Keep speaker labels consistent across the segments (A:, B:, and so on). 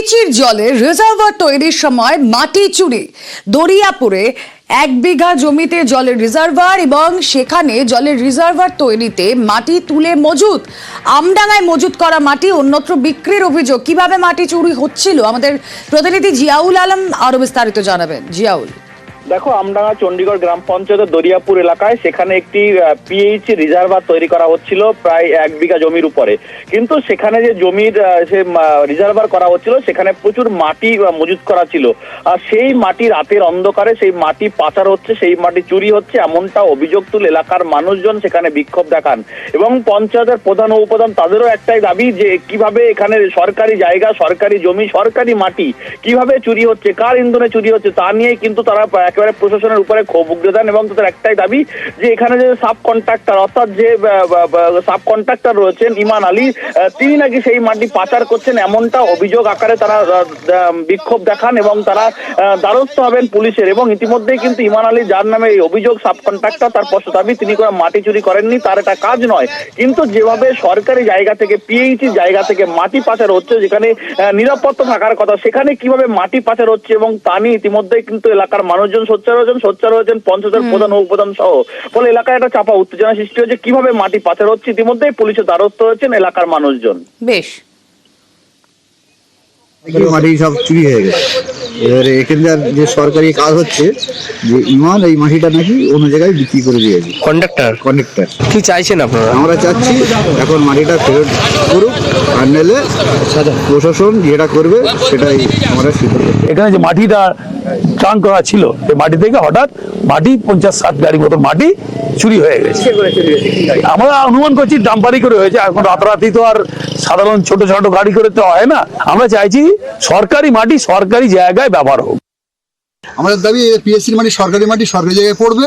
A: পিএইচির জলে রিজার্ভার তৈরির সময় মাটি চুরি। দরিয়াপুরে এক বিঘা জমিতে জলের রিজার্ভার এবং সেখানে জলের রিজার্ভার তৈরিতে মাটি তুলে মজুত। আমডাঙায় মজুত করা মাটি, অন্যত্র বিক্রির অভিযোগ। কীভাবে মাটি চুরি হচ্ছিল? আমাদের প্রতিনিধি জিয়াউল আলম আরও বিস্তারিত জানাবেন। জিয়াউল।
B: দেখো, আমডাঙ্গা চণ্ডীগড় গ্রাম পঞ্চায়েতের দরিয়াপুর এলাকায় সেখানে একটি পিএইচ রিজার্ভার তৈরি করা হচ্ছিল প্রায় এক বিঘা জমির উপরে। কিন্তু সেখানে যে জমির সে রিজার্ভার করা হচ্ছিল, সেখানে প্রচুর মাটি মজুত করা ছিল। আর সেই মাটি রাতের অন্ধকারে, সেই মাটি পাচার হচ্ছে, সেই মাটি চুরি হচ্ছে, এমনটা অভিযোগ তুলে এলাকার মানুষজন সেখানে বিক্ষোভ দেখান। এবং পঞ্চায়েতের প্রধান ও উপপ্রধান তাদেরও একটাই দাবি যে, কীভাবে এখানে সরকারি জায়গা, সরকারি জমি, সরকারি মাটি কীভাবে চুরি হচ্ছে, কার ইন্ধনে চুরি হচ্ছে, তা নিয়ে কিন্তু তারা একেবারে প্রশাসনের উপরে ক্ষোভ উগড়ে দেন এবং তাদের একটাই দাবি যে এখানে যে সাব কন্ট্রাক্টর অর্থাৎ যে সাব কন্ট্রাক্টর রয়েছেন ইমান আলী তিনি নাকি সেই মাটি পাচার করছেন এমনটা অভিযোগ আকারে তারা বিক্ষোভ দেখান এবং তারা দ্বারস্থ হবেন পুলিশের এবং ইতিমধ্যেই কিন্তু ইমান আলী যার নামে এই অভিযোগ সাব কন্ট্রাক্টর তার স্পষ্ট দাবি, তিনি কোনো মাটি চুরি করেননি, তার এটা কাজ নয়। কিন্তু যেভাবে সরকারি জায়গা থেকে পিএইচি জায়গা থেকে মাটি পাচার হচ্ছে, যেখানে নিরাপত্তা থাকার কথা, সেখানে কীভাবে মাটি পাচার হচ্ছে এবং তা নিয়ে ইতিমধ্যেই কিন্তু এলাকার মানুষজন সোচ্চার হয়েছেন সোচ্চার হয়েছেন পঞ্চায়েতের প্রধান উপপ্রধান সহ। ফলে এলাকায় একটা চাপা উত্তেজনা সৃষ্টি হয়েছে। কীভাবে মাটি পাচার হচ্ছে? ইতিমধ্যেই পুলিশের দ্বারস্থ হয়েছেন এলাকার মানুষজন।
A: বেশ।
C: মাটি সব চুরি হয়ে গেছে। এবারে এখানকার যে সরকারি কাজ হচ্ছে যে ইমান এই মাটিটা নাকি অন্য জায়গায় বিক্রি করে দিয়েছে।
D: কন্ডাক্টর
C: কন্ডাক্টর
D: কি চাইছেন আপনারা?
C: আমরা চাচ্ছি এখন মাটিটা ফেরত করুক আর নিলে প্রশাসন যেটা করবে সেটাই আমরা
E: এখানে যে মাটিটা ট্রান করা ছিল এই মাটি থেকে হঠাৎ মাটি পঞ্চাশ ষাট গাড়ি মতো মাটি চুরি হয়ে গেছে। আমরা অনুমান করছি ডাম্পারি করে হয়েছে এখন রাতারাতি তো আর সাধারণ ছোট ছোট গাড়ি করে তো হয় না। আমরা চাইছি সরকারি মাটি সরকারি জায়গায় ব্যবহার হোক।
F: আমাদের দাবি পিএসসির মাটি সরকারি মাটি সরকারি জায়গায় পড়বে।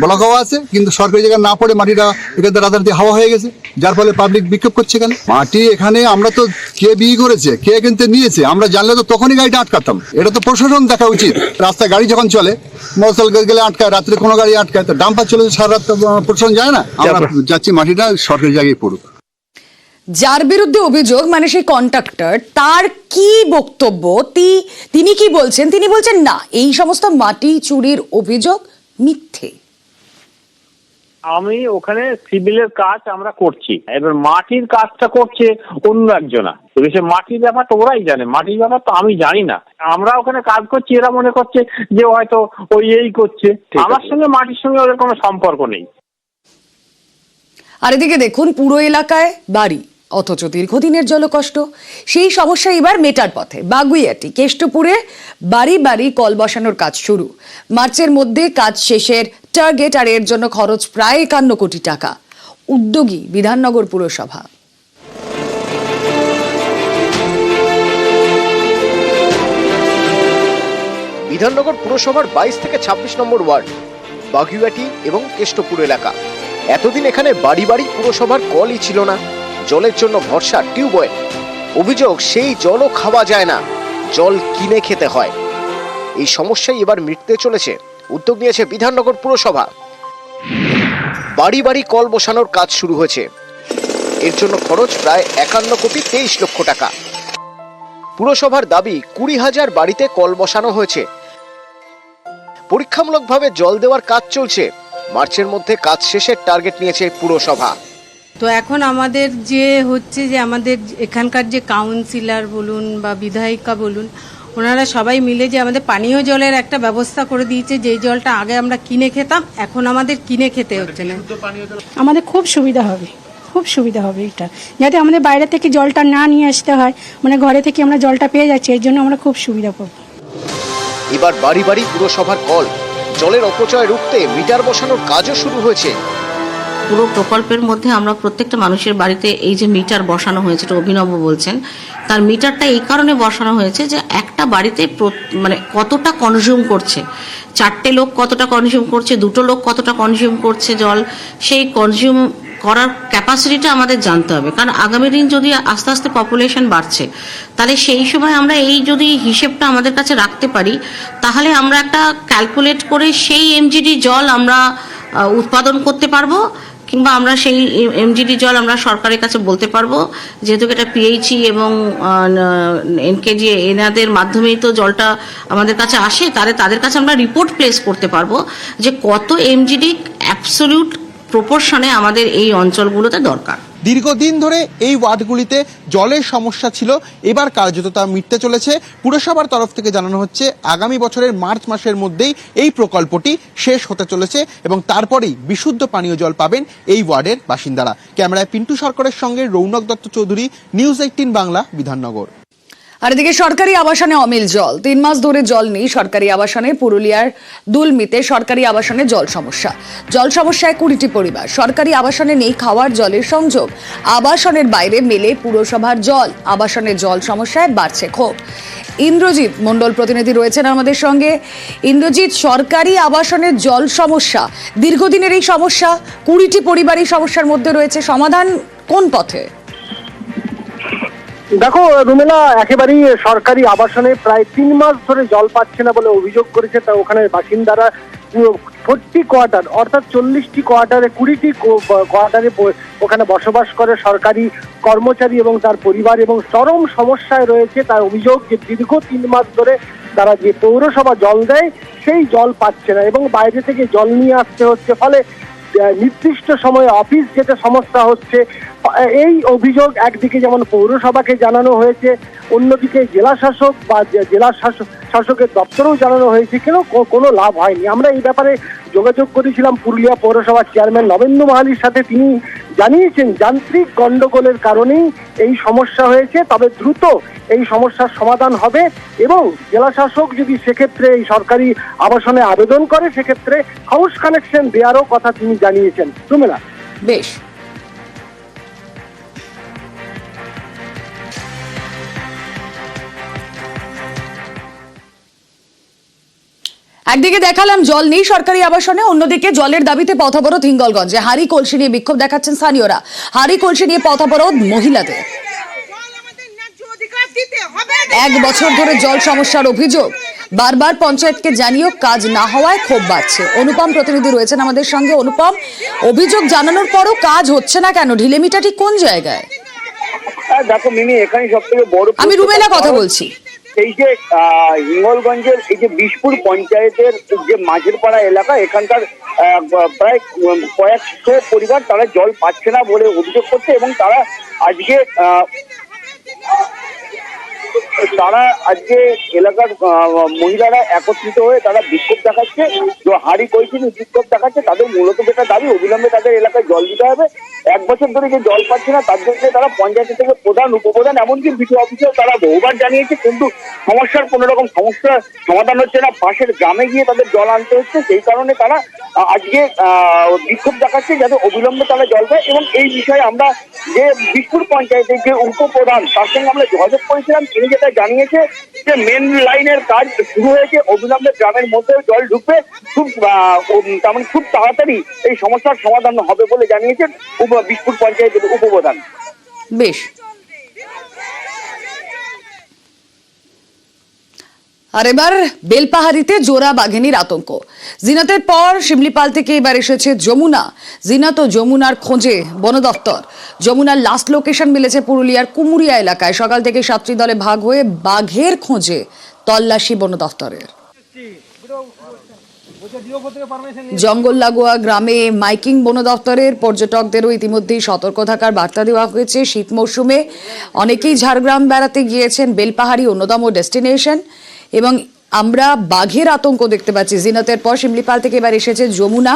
F: বলা কওয়া আছে কিন্তু সরকারি জায়গায় না পড়ে মাটিটা এখান থেকে রাতারাতি হাওয়া হয়ে গেছে যার ফলে পাবলিক বিক্ষোভ করছে এখানে। মাটি এখানে আমরা তো কে বিয়ে করেছে কে কিনতে নিয়েছে আমরা জানলে তো তখনই গাড়িটা আটকাতাম। এটা তো প্রশাসন দেখা উচিত রাস্তায় গাড়ি যখন চলে মোটরসাইকেল গেলে আটকায় রাত্রে কোনো গাড়ি আটকায় তো ডাম্পার চলে সারা রাত প্রশাসন যায় না। আমরা যাচ্ছি মাটিটা সরকারি জায়গায় পড়ুক।
A: যার বিরুদ্ধে অভিযোগ মানে সেই কন্ট্রাক্টর তার কি বক্তব্য তি- তিনি কি বলছেন? তিনি বলছেন না এই সমস্ত মাটি চুরির অভিযোগ মিথ্যে।
G: আমি ওখানে সিভিলের কাজ আমরা করছি। এবার মাটির কাজটা করছে অন্য একজনা। সে মাটির ব্যাপারটা ওরাই জানে। মাটির ব্যাপার তো আমি জানি না। আমরা ওখানে কাজ করছি এরা মনে করছে যে হয়তো ওই এই করছে। আমার সঙ্গে মাটির সঙ্গে ওদের কোনো সম্পর্ক নেই।
A: আর এদিকে দেখুন পুরো এলাকায় বাড়ি অথচ দীর্ঘদিনের জলকষ্ট। সেই সমস্যা এবার মেটার পথে। বাগুইয়াটি কেষ্টপুরে বাড়ি বাড়ি কল বসানোর কাজ শুরু। মার্চের মধ্যে কাজ শেষের টার্গেট, আর এর জন্য খরচ প্রায় একান্ন কোটি টাকা। উদ্যোগী বিধাননগর পুরসভা।
H: বিধাননগর পুরসভার বাইশ থেকে ছাব্বিশ নম্বর ওয়ার্ড বাগুইয়াটি এবং কেষ্টপুর এলাকা। এতদিন এখানে বাড়ি বাড়ি পুরসভার কলই ছিল না। জলের জন্য ভরসা টিউবওয়েল অভিযোগ, সেই জলও খাওয়া যায় না। জল কিনে খেতে হয়। এই সমস্যাই এবার মিটতে চলেছে উদ্যোগ নিয়েছে বিধাননগর পুরসভা। বাড়ি বাড়ি কল বসানোর কাজ শুরু হয়েছে। এর জন্য খরচ প্রায় একান্ন কোটি তেইশ লক্ষ টাকা। পুরসভার দাবি, কুড়ি হাজার বাড়িতে কল বসানো হয়েছে। পরীক্ষামূলকভাবে জল দেওয়ার কাজ চলছে। মার্চের মধ্যে কাজ শেষের টার্গেট নিয়েছে পুরসভা।
I: তো এখন আমাদের যে হচ্ছে যে আমাদের এখানকার যে কাউন্সিলর বলুন বা বিধায়িকা বলুন ওনারা সবাই মিলে যে আমাদের পানীয় জলের একটা ব্যবস্থা করে দিয়েছে যেই জলটা আগে আমরা কিনে খেতাম এখন আমাদের কিনে খেতে হচ্ছে না।
J: আমাদের খুব সুবিধা হবে খুব সুবিধা হবে এটা। যাতে আমাদের বাইরে থেকে জলটা না নিয়ে আসতে হয় মানে ঘরে থেকে আমরা জলটা পেয়ে যাচ্ছি এর জন্য আমরা খুব সুবিধা পাবো
H: এবার বাড়ি বাড়ি পুরসভার কল। জলের অপচয় রুখতে মিটার বসানোর কাজও শুরু হয়েছে।
K: পুরো প্রকল্পের মধ্যে আমরা প্রত্যেকটা মানুষের বাড়িতে এই যে মিটার বসানো হয়েছে, এটা অভিনব বলছেন, তার মিটারটা এই কারণে বসানো হয়েছে যে একটা বাড়িতে মানে কতটা কনজিউম করছে। চারটে লোক কতটা কনজিউম করছে, দুটো লোক কতটা কনজিউম করছে জল, সেই কনজিউম করার ক্যাপাসিটিটা আমাদের জানতে হবে। কারণ আগামী দিন যদি আস্তে আস্তে পপুলেশন বাড়ছে, তাহলে সেই সময় আমরা এই যদি হিসেবটা আমাদের কাছে রাখতে পারি, তাহলে আমরা একটা ক্যালকুলেট করে সেই এমজিডি জল আমরা উৎপাদন করতে পারব। কিংবা আমরা সেই এমজিডি জল আমরা সরকারের কাছে বলতে পারব। যেহেতু এটা পিএইচি এবং এনকেজি এনাদের মাধ্যমেই তো জলটা আমাদের কাছে আসে, তাহলে তাদের কাছে আমরা রিপোর্ট প্লেস করতে পারব যে কত এমজিডি অ্যাবসলিউট প্রপোর্শনে আমাদের এই অঞ্চলগুলোতে দরকার।
D: দীর্ঘদিন ধরে এই ওয়ার্ডগুলিতে জলের সমস্যা ছিল। এবার কার্যত তা মিটতে চলেছে। পুরসভার তরফ থেকে জানানো হচ্ছে, আগামী বছরের মার্চ মাসের মধ্যেই এই প্রকল্পটি শেষ হতে চলেছে এবং তারপরেই বিশুদ্ধ পানীয় জল পাবেন এই ওয়ার্ডের বাসিন্দারা। ক্যামেরায় পিন্টু সরকারের সঙ্গে রৌনক দত্ত চৌধুরী, নিউজ এইটিন বাংলা, বিধাননগর।
A: আর এদিকে সরকারি আবাসনে অমিল জল। তিন মাস ধরে জল নেই সরকারি আবাসনে, পুরুলিয়ার দুলমিতে সরকারি আবাসনে জল সমস্যা। জল সমস্যায় কুড়িটি পরিবার। সরকারি আবাসনে নেই খাওয়ার জলের সংযোগ। আবাসনের বাইরে মেলে পুরসভার জল। আবাসনের জল সমস্যায় বাড়ছে ক্ষোভ। ইন্দ্রজিৎ মণ্ডল প্রতিনিধি রয়েছেন আমাদের সঙ্গে। ইন্দ্রজিৎ, সরকারি আবাসনের জল সমস্যা। দীর্ঘদিনের এই সমস্যা, কুড়িটি পরিবার এই সমস্যার মধ্যে রয়েছে। সমাধান কোন পথে?
L: দেখো, রুমেলা একেবারেই সরকারি আবাসনে প্রায় তিন মাস ধরে জল পাচ্ছে না বলে অভিযোগ করেছে তা ওখানে বাসিন্দারা। ফোর্টি কোয়ার্টার, অর্থাৎ চল্লিশটি কোয়ার্টারে, কুড়িটি কোয়ার্টারে ওখানে বসবাস করে সরকারি কর্মচারী এবং তার পরিবার এবং চরম সমস্যায় রয়েছে তার অভিযোগ যে দীর্ঘ তিন মাস ধরে তারা যে পৌরসভা জল দেয়, সেই জল পাচ্ছে না এবং বাইরে থেকে জল নিয়ে আসতে হচ্ছে। ফলে নির্দিষ্ট সময়ে অফিস যেতে সমস্যা হচ্ছে, এই অভিযোগ একদিকে যেমন পৌরসভাকে জানানো হয়েছে, অন্যদিকে জেলা শাসক বা জেলা শাসক শাসকের দপ্তরেও জানানো হয়েছে, কেন কোনো লাভ হয়নি। আমরা এই ব্যাপারে যোগাযোগ করেছিলাম পুরুলিয়া পৌরসভার চেয়ারম্যান নবেন্দ্র মাহালির সাথে, তিনি জানিয়েছেন যান্ত্রিক গণ্ডগোলের কারণেই এই সমস্যা হয়েছে, তবে দ্রুত এই সমস্যার সমাধান হবে এবং জেলা শাসক যদি সেক্ষেত্রে এই সরকারি আবাসনে আবেদন করে, সেক্ষেত্রে হাউস কানেকশন দেওয়ারও কথা তিনি জানিয়েছেন। সুমেলা।
A: বেশ। একদিকে দেখালাম জল নেই সরকারি আবাসনে অন্যদিকে জলের দাবিতে পথ অবরোধ হিঙ্গলগঞ্জে। হাড়ি কলসি নিয়ে বিক্ষোভ দেখাচ্ছেন স্থানীয়রা। হাড়ি কলসি নিয়ে পথ অবরোধ মহিলাদের। এক বছর ধরে জল সমস্যার অভিযোগ। বারবার পঞ্চায়েতকে জানিয়েও কাজ না হওয়ায় ক্ষোভ বাড়ছে। অনুপম প্রতিনিধি রয়েছেন আমাদের সঙ্গে। অনুপম অভিযোগ জানানোর পরও কাজ হচ্ছে না কেন? ঢিলেমিটা ঠিক কোন জায়গায়?
G: দেখো মিমি এখানে সব থেকে বড়
A: আমি রুমেলা কথা বলছি।
G: এই যে হিঙ্গলগঞ্জের এই যে বিশপুর পঞ্চায়েতের যে মাঝের পাড়া এলাকা, এখানকার প্রায় কয়েকশো পরিবার তারা জল পাচ্ছে না বলে অভিযোগ করছে এবং তারা আজকে তারা আজকে এলাকার মহিলারা একত্রিত হয়ে তারা বিক্ষোভ দেখাচ্ছে। তো হাড়ি কইছিল বিক্ষোভ দেখাচ্ছে, তাদের মূলত যেটা দাবি, অবিলম্বে তাদের এলাকায় জল দিতে হবে। এক বছর ধরে যে জল পাচ্ছে না, তার জন্য তারা পঞ্চায়েত থেকে প্রধান, উপপ্রধান, এমনকি বিডিও অফিসেও তারা বহুবার জানিয়েছে, কিন্তু সমস্যার কোনো রকম সমস্যা, সমাধান হচ্ছে না। পাশের গ্রামে গিয়ে তাদের জল আনতে হচ্ছে, সেই কারণে তারা আজকে বিক্ষোভ দেখাচ্ছে যাতে অবিলম্বে তারা জল পায় এবং এই বিষয়ে আমরা যে বিষ্ণুর পঞ্চায়েতের যে উপপ্রধান তার সঙ্গে আমরা যোগাযোগ করেছিলাম। তিনি যেটা জানিয়েছে যে মেন লাইনের কাজ শুরু হয়েছে অবিলম্বে গ্রামের মধ্যে জল ঢুকবে। খুব উম, মানে খুব তাড়াতাড়ি এই সমস্যার সমাধান হবে বলে জানিয়েছেন উপ বিষ্ণুর পঞ্চায়েতের উপপ্রধান।
A: বেশ। আর এবার বেলপাহাড়িতে জোড়া বাঘিনীর আতঙ্ক। জিনাতের পর শিমলিপাল থেকে এবার এসেছে যমুনা। জিনাত ও যমুনার খোঁজে বন দপ্তর যমুনার লাস্ট লোকেশন মিলেছে পুরুলিয়ার কুমুরিয়া এলাকায়। সকাল থেকে সাতটি দলে ভাগ হয়ে বাঘের খোঁজে তল্লাশি বন দপ্তরের জঙ্গল লাগোয়া গ্রামে মাইকিং বন দপ্তরের পর্যটকদেরও ইতিমধ্যেই সতর্ক থাকার বার্তা দেওয়া হয়েছে শীত মৌসুমে অনেকেই ঝাড়গ্রাম বেড়াতে গিয়েছেন। বেলপাহাড়ি অন্যতম ডেস্টিনেশন। এবং আমরা বাঘের আতঙ্ক দেখতে পাচ্ছি। জিনাতের পর শিমলিপাল থেকে এবার এসেছে যমুনা।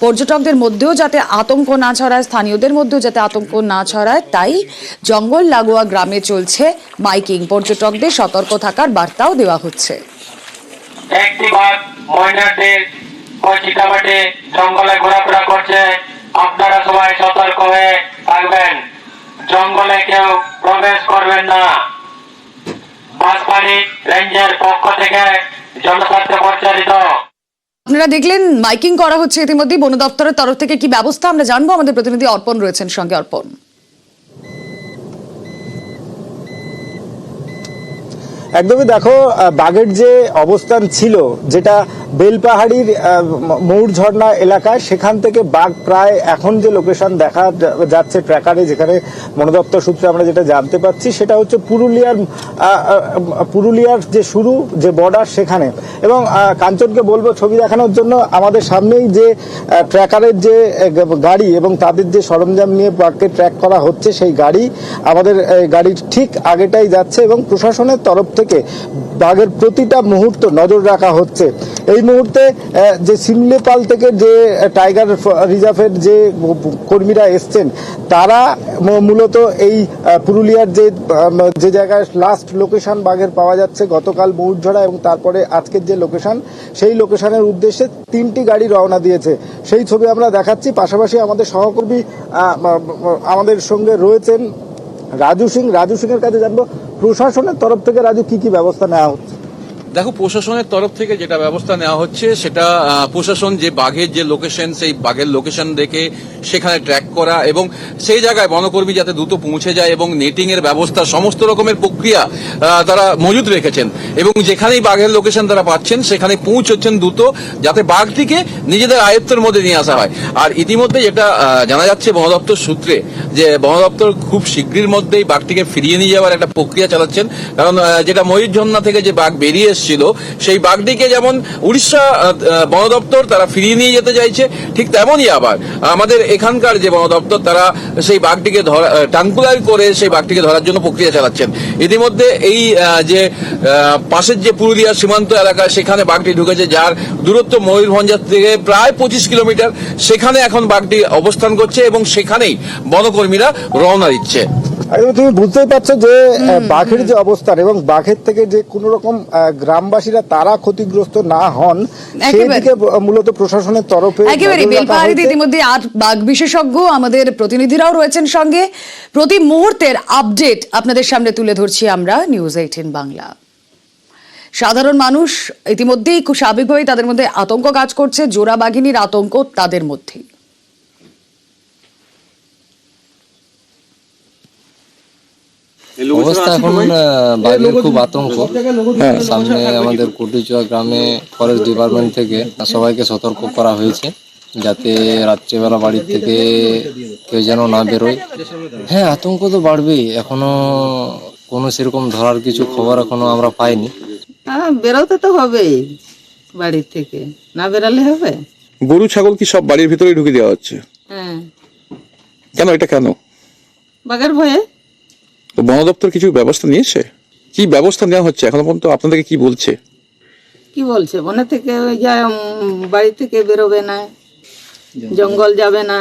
A: পর্যটকদের মধ্যেও যাতে আতঙ্ক না ছড়ায়, স্থানীয়দের মধ্যেও যাতে আতঙ্ক না ছড়ায়, তাই জঙ্গল লাগোয়া গ্রামে চলছে মাইকিং। পর্যটকদের সতর্ক থাকার বার্তাও দেওয়া হচ্ছে।
M: একটি বাঘ ময়নাটির ও জঙ্গলে ঘোরাফেরা করছে। আপনারা সবাই সতর্ক হয়ে থাকবেন। জঙ্গলে কেউ প্রবেশ করবেন না। বাঁশপাড়ি রেঞ্জের পক্ষ থেকে জনস্বার্থে পরিচালিত
A: আপনারা দেখলেন মাইকিং করা হচ্ছে ইতিমধ্যে বন দপ্তরের তরফ থেকে কি ব্যবস্থা আমরা জানব? আমাদের প্রতিনিধি অর্পণ রয়েছেন সঙ্গে অর্পণ।
N: একদমই দেখো আহ, বাঘের যে অবস্থান ছিল যেটা বেলপাহাড়ির ময়ূর ঝর্ণা এলাকায় সেখান থেকে বাঘ প্রায় এখন যে লোকেশন দেখা যাচ্ছে ট্র্যাকারে যেখানে বন দপ্তর সূত্রে আমরা যেটা জানতে পাচ্ছি, সেটা হচ্ছে পুরুলিয়ার পুরুলিয়ার যে শুরু, যে বর্ডার সেখানে। এবং কাঞ্চনকে বলব ছবি দেখানোর জন্য, আমাদের সামনেই যে ট্র্যাকারের যে গাড়ি এবং তাদের যে সরঞ্জাম নিয়ে বাঘকে ট্র্যাক করা হচ্ছে, সেই গাড়ি আমাদের গাড়ির ঠিক আগেটাই যাচ্ছে এবং প্রশাসনের তরফ থেকে বাঘের প্রতিটা মুহূর্ত নজর রাখা হচ্ছে। এই মুহূর্তে যে সিমলেপাল থেকে যে টাইগার রিজার্ভের যে কর্মীরা এসছেন, তারা মূলত এই পুরুলিয়ার যে যে জায়গায় লাস্ট লোকেশন বাঘের পাওয়া যাচ্ছে গতকাল ময়ূরঝড়া এবং তারপরে আজকের যে লোকেশন সেই লোকেশনের উদ্দেশ্যে তিনটি গাড়ি রওনা দিয়েছে। সেই ছবি আমরা দেখাচ্ছি। পাশাপাশি আমাদের সহকর্মী আমাদের সঙ্গে রয়েছেন রাজু সিং। রাজু সিং এর কাছে জানব, প্রশাসনের তরফ থেকে রাজু, কি কি ব্যবস্থা নেওয়া হচ্ছে?
O: দেখো, প্রশাসনের তরফ থেকে যেটা ব্যবস্থা নেওয়া হচ্ছে, সেটা প্রশাসন যে বাঘের যে লোকেশন সেই বাঘের লোকেশন দেখে সেখানে ট্র্যাক করা এবং সেই জায়গায় বনকর্মী যাতে দ্রুত পৌঁছে যায় এবং নেটিং এর ব্যবস্থা, সমস্ত রকমের প্রক্রিয়া তারা মজুত রেখেছেন। এবং যেখানেই বাঘের লোকেশন তারা পাচ্ছেন, সেখানে পৌঁছচ্ছেন দ্রুত যাতে বাঘটিকে নিজেদের আয়ত্তের মধ্যে নিয়ে আসা হয়। আর ইতিমধ্যে যেটা জানা যাচ্ছে বন দপ্তর সূত্রে, যে বন দপ্তর খুব শীঘ্রের মধ্যেই বাঘটিকে ফিরিয়ে নিয়ে যাওয়ার একটা প্রক্রিয়া চালাচ্ছেন। কারণ যেটা ময়ূরঝর্ণা থেকে যে বাঘ বেরিয়ে এসেছিল। সেই বাঘটিকে যেমন উড়িষ্যা বন দপ্তর তারা ফিরিয়ে নিয়ে যেতে চাইছে, ঠিক তেমনই আবার আমাদের এখানকার যে বন দপ্তর তারা সেই বাঘটিকে ধরা টাঙ্কুলার করে সেই বাঘটিকে ধরার জন্য প্রক্রিয়া চালাচ্ছেন। ইতিমধ্যে এই যে পাশের যে পুরুলিয়া সীমান্ত এলাকা, সেখানে বাঘটি ঢুকেছে, যার দূরত্ব ময়ূরভঞ্জার থেকে প্রায় পঁচিশ কিলোমিটার। সেখানে এখন বাঘটি অবস্থান করছে এবং সেখানেই বনকর্মীরা রওনা দিচ্ছে।
N: তুমি বুঝতেই পারছ যে বাঘের যে অবস্থান এবং বাঘের থেকে যে কোনো রকম গ্রামবাসীরা তারা ক্ষতিগ্রস্ত না হন সেদিকে মূলত প্রশাসনের তরফে
A: একেবারে বেলপাহাড়িতে ইতিমধ্যে আট বাঘ বিশেষজ্ঞ আমাদের প্রতিনিধিরাও রয়েছেন সঙ্গে। প্রতি মুহূর্তের আপডেট আপনাদের সামনে তুলে ধরছি আমরা নিউজ এইটিন বাংলা। সাধারণ মানুষ ইতিমধ্যেই খুব স্বাভাবিকভাবেই তাদের মধ্যে আতঙ্ক কাজ করছে জোড়া বাঘিনীর আতঙ্ক তাদের মধ্যেই।
P: অবস্থা এখন বাঘের খুব আতঙ্ক। হ্যাঁ, সামনে আমাদের কুটিচুয়া গ্রামে ফরেস্ট ডিপার্টমেন্ট থেকে সবাইকে সতর্ক করা হয়েছে যাতে রাত্রেবেলা বাড়ি থেকে কেউ যেন না বেরোয়। হ্যাঁ আতঙ্ক তো বাড়বেই। এখনও কোনো সেরকম ধরার কিছু খবর এখনও আমরা পাইনি।
Q: হ্যাঁ বেরোতে তো হবেই বাড়ির থেকে। না বেরালে হবে?
O: গরু ছাগল কি সব বাড়ির ভিতরে ঢুকে দেওয়া হচ্ছে?
Q: হ্যাঁ।
O: কেন এটা কেন?
Q: বাঘের ভয়ে?
O: তো বন দপ্তর কিছু ব্যবস্থা নিয়েছে? কি ব্যবস্থা নেওয়া হচ্ছে? এখন পর্যন্ত আপনাদেরকে কি বলছে?
Q: কি বলছে? বনে থেকে ওই যা বাড়ি থেকে বেরোবে না জঙ্গল যাবে না।